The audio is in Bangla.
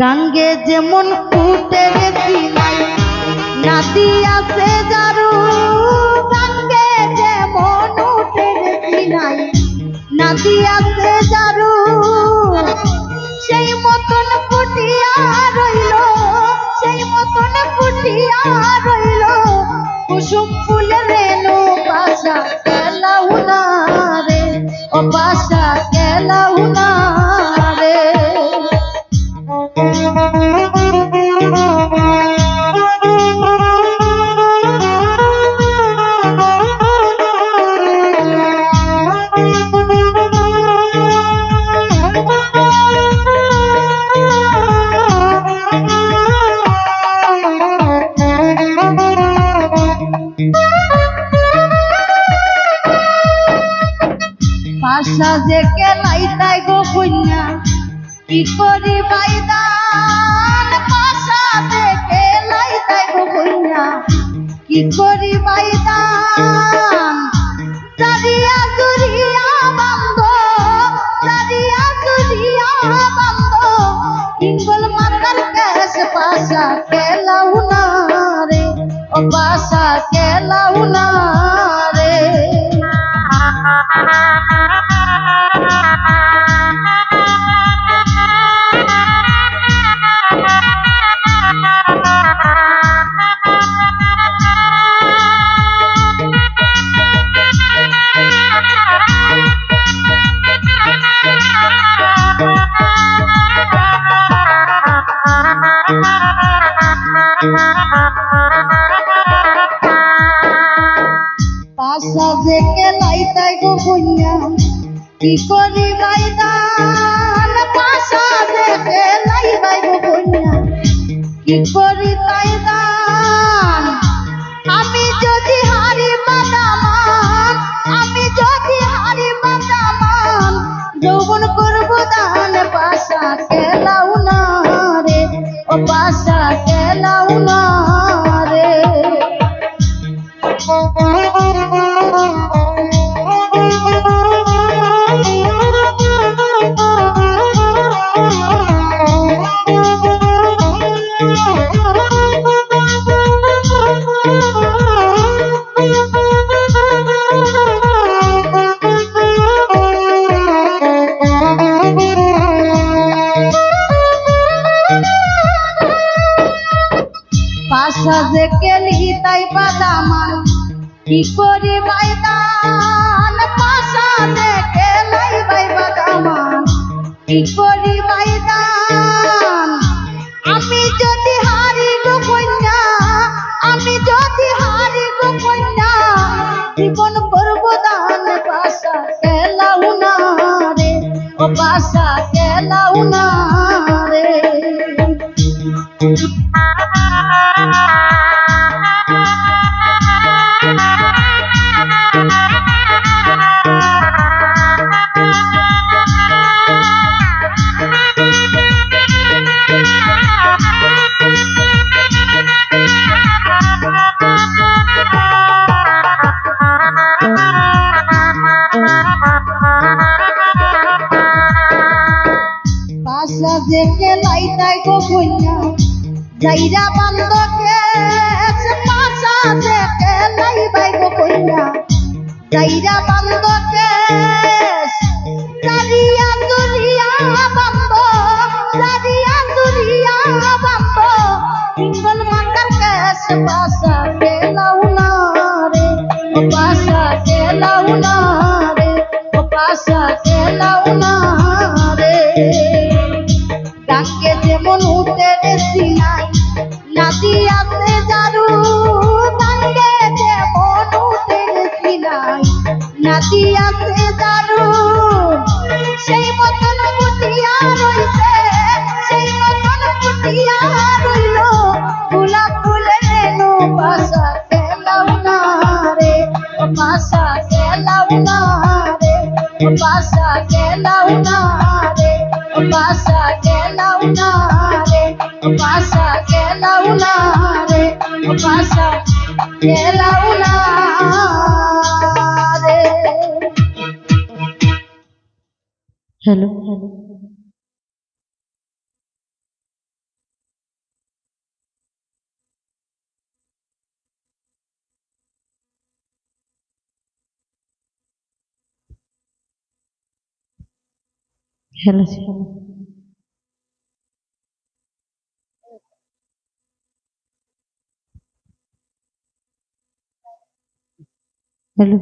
গাঙ্গে যেমন উঠে গেছি নাই, নাতি আছে যারু, গাঙ্গে যেমন উঠে গেছি নাই, নাতি আছে যারু, সেই মতন ফুটিয়া রইল, সেই মতন ফুটিয়া রইল, কুসুম ফুলের যে কেলাই তাই গো কন্যা। কি করি বাইদান, পাশা যে কেলাই তাই গো কন্যা। কি করি বাইদান জারিয়া জুরিয়া বান্ধ জারিয়া জুরিয়া বান্ধ। ইঙ্গল মাতার কেস পাশা কেলাউ না রে, ও পাশা কেলাউ না রে। পাশা থেকে লাইতাই গো কন্যা। কি করি বাইদান পাশা থেকে লাইবাই গো কন্যা। কি করি তাই দান আমি যদি হারি বাদামান আমি যদি হারি বাদামান যৌবন করব দান পাশা না রে। ও পাশা যে কেলি তাই বাদামান কি করি পাশা বাই কি করি আমি যদি হারি গো কন্যা, আমি যদি হারি গো কন্যা, জীবন করব দান। পাশা না রে, ও পাশা না রে। পাশা দেখে লাইটাই গো কন্যা যাইরা বান্ধকে পাশা দেখে লাইবাই গো কন্যা যাইরা বান্ধকে জারিয়া জুরিয়া বান্ধ জারিয়া জুরিয়া বান্ধ ইঙ্গল মাকার কেস পাশা কেলাউ না রে পাশা কেলাউ পাশা কেলাউ না রে পাশা কেলাউ না রে পাশা কেলাউ না রে পাশা কেলাউ না রে ও পাশা কেলাউ না রে। হ্যালো। হ্যালো। Hello hello